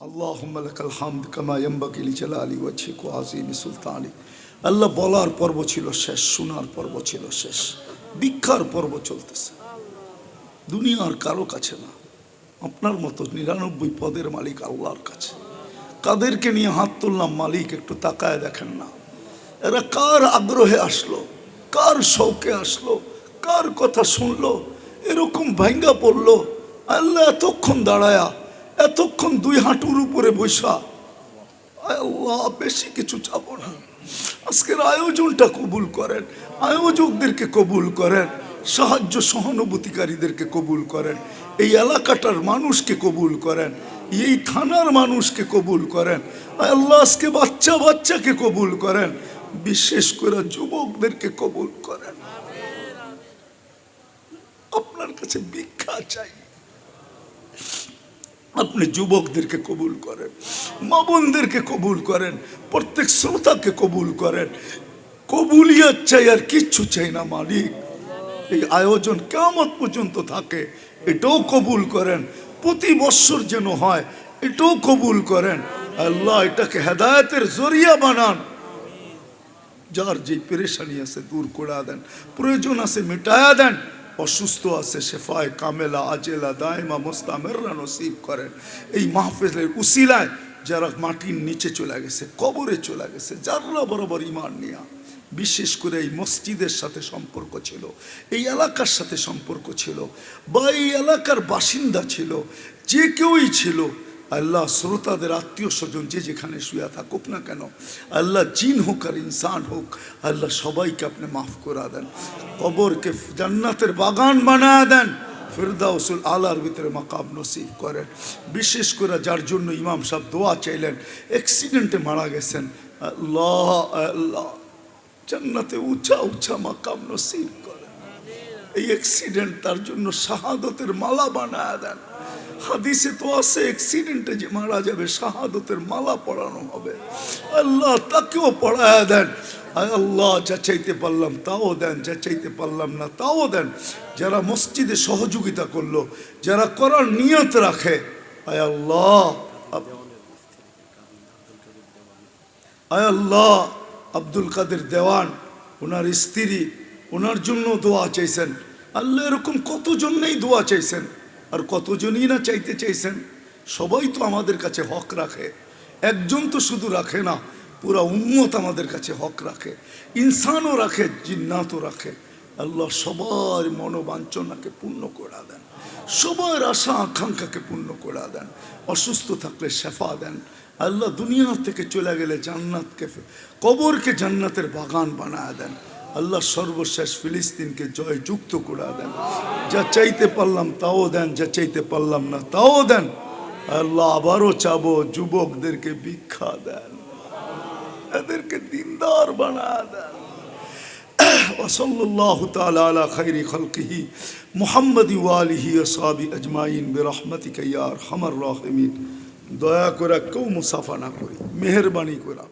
আল্লাহ হামদ কামা এম্বাকি লিচালা আলী ওয়াছিকু আজিম সুলতানি আল্লাহ বলার পর্ব ছিল শেষ, শোনার পর্ব ছিল শেষ। ভিক্ষার পর্ব চলতেছে। দুনিয়ার কারও কাছে না। আপনার মতো নিরানব্বই পদের মালিক আল্লাহর কাছে। কাদেরকে নিয়ে হাত তুললাম মালিক, একটু তাকায় দেখেন না। এরা কার আগ্রহে আসলো? কার শৌকে আসলো? কার কথা শুনলো? এরকম ভাঙ্গা পড়ল? আল্লাহ এতক্ষণ দাঁড়ায়া এতক্ষণ দুই হাঁটুর উপরে বৈশা বেশি কিছু চাবো না। আজকের আয়োজনটা কবুল করেন। আয়োজকদেরকে কবুল করেন। সাহায্য সহানুভূতিকারীদেরকে কবুল করেন। এই এলাকাটার মানুষকে কবুল করেন। এই থানার মানুষকে কবুল করেন। আল্লাহ, আজকে বাচ্চা বাচ্চাকে কবুল করেন। বিশেষ করে যুবকদেরকে কবুল করেন। আপনার কাছে ভিক্ষা চাই। আপনি যুবকদেরকে কবুল করেন, মা বোনদেরকে কবুল করেন, প্রত্যেক শ্রোতাকে কবুল করেন। কবুলিয়াত চাই আর কিচ্ছু চাই না, মালিক। এই আয়োজন কেমন পর্যন্ত থাকে, এটাও কবুল করেন। প্রতি বৎসর যেন হয়, এটাও কবুল করেন। আল্লাহ এটাকে হেদায়তের জরিয়া বানান। যার যে পেরেশানি আছে দূর করে দেন, প্রয়োজন আছে মেটায়া দেন। অসুস্থ আছে, শেফায় কামেলা, আজেলা, দায়মা মোস্তা মেররা নসিব করেন। এই মাহফিলের উসিলায় যারা মাটির নিচে চলে গেছে, কবরে চলে গেছে যারা বরাবর ইমান নিয়া, বিশেষ করে এই মসজিদের সাথে সম্পর্ক ছিল, এই এলাকার সাথে সম্পর্ক ছিল, বা এই এলাকার বাসিন্দা ছিল, যে কেউই ছিল আল্লাহ শ্রোতাদের আত্মীয় স্বজন যে যেখানে শুয়ে থাকুক না কেন, আল্লাহ জিন হোক আর ইনসান হোক, আল্লাহ সবাইকে আপনি মাফ করে দেন, কবরকে জান্নাতের বাগান বানায় দেন, ফেরদাউসুল আলার ভিতরে মাকাব নসিব করেন। বিশেষ করে যার জন্য ইমাম সাহেব দোয়া চাইলেন অ্যাক্সিডেন্টে মারা গেছেন, আল্লাহ আল্লাহ, জান্নাতে উঁচা উঁচা মাকাম নসিব করেন। এই অ্যাক্সিডেন্ট তার জন্য শাহাদতের মালা বানায় দেন। হাদিসে তো আছে অ্যাক্সিডেন্টে যে মারা যাবে, শাহাদতের মালা পড়ানো হবে। আল্লাহ তাকেও পড়ায় দেন। আল্লাহ যা চাইতে পারলাম, তাও দেন। যা চাইতে পারলাম না, তাও দেন। যারা মসজিদে সহযোগিতা করল, যারা করার নিয়ত রাখে, আয় আল্লাহ আয় আল্লাহ, আব্দুল কাদের দেওয়ান, ওনার স্ত্রী, ওনার জন্য দোয়া চাইছেন। আল্লাহ এরকম কতজন নেই দোয়া চাইছেন? আর কতজনই না চাইতে চাইছেন, সবাই তো আমাদের কাছে হক রাখে। একজন তো শুধু রাখে না, পুরা উম্মত আমাদের কাছে হক রাখে। ইনসানও রাখে, জিন্নাতও রাখে। আল্লাহ সবার মনোবাঞ্ছনাকে পূর্ণ করে দেন। সবার আশা আকাঙ্ক্ষাকে পূর্ণ করে দেন। অসুস্থ থাকলে শেফা দেন। আল্লাহ দুনিয়া থেকে চলে গেলে জান্নাতকে কবরকে জান্নাতের বাগান বানায় দেন। আল্লাহ সর্বশেষ ফিলিস্তিনকে জয় যুক্ত করে দেন যা চাইতে পারলাম তাও দেন যা চাইতে পারলাম না তাও দেন আল্লাহ আবারও চাবো যুবকদেরকে ভিক্ষা দেন এদেরকে দিনদার বানায় দেন وصلى الله تعالى على خير خلقه محمد وآله وصحبه أجمعين برحمتك يا أرحم الراحمين দয়া করে কেউ মুসাফা না করি মেহরবানি করে